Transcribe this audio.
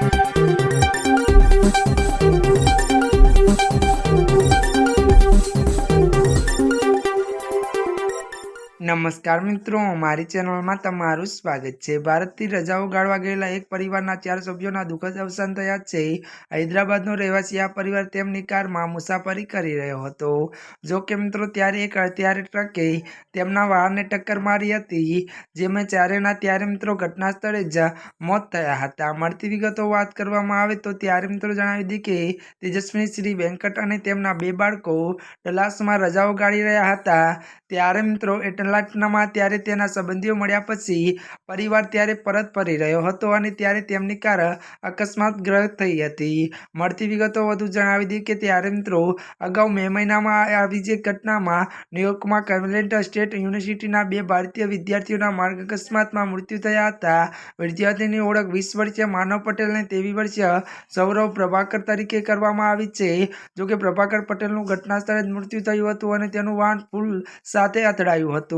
Thank you. નમસ્કાર મિત્રો, મારી ચેનલમાં તમારું સ્વાગત છે. ભારતથી રજાઓ ગાળવા ગયેલા એક પરિવારના ચાર સભ્યોના દુઃખદ અવસાન થયા છે. હૈદરાબાદનો રહેવાસી આ પરિવાર તેમની કારમાં મુસાફરી કરી રહ્યો હતો. જો કે મિત્રો, ત્યારે એક હથિયાર ટ્રકે તેમના વાહનને ટક્કર મારી હતી, જેમાં ચારેના ત્યારે મિત્રો ઘટના સ્થળે જ મોત થયા હતા. મળતી વિગતો વાત કરવામાં આવે તો ત્યારે મિત્રો જણાવી દી કે તેજસ્વી શ્રી વેંકટ અને તેમના બે બાળકો ડલાસમાં રજાઓ ગાળી રહ્યા હતા. ત્યારે મિત્રો એટલાન્ટામાં ત્યારે તેના સંબંધીઓ મળ્યા પછી પરિવાર ત્યારે પરત ફરી રહ્યો હતો અને ત્યારે તેમની કાર અકસ્માતગ્રસ્ત થઈ હતી. મળતી વિગતો વધુ જણાવી દી કે ત્યારે મિત્રો અગાઉ મે મહિનામાં આવી જે ઘટનામાં ન્યુયોર્કમાં કવેલેન્ટ સ્ટેટ યુનિવર્સિટીના બે ભારતીય વિદ્યાર્થીઓના માર્ગ અકસ્માતમાં મૃત્યુ થયા હતા. વિદ્યાર્થીની ઓળખ વીસ વર્ષીય માનવ પટેલને તેવી વર્ષીય સૌરવ પ્રભાકર તરીકે કરવામાં આવી છે. જોકે પ્રભાકર પટેલનું ઘટના સ્થળે જ મૃત્યુ થયું હતું અને તેનું વાહન પુલ સાથે અથડાયું હતું.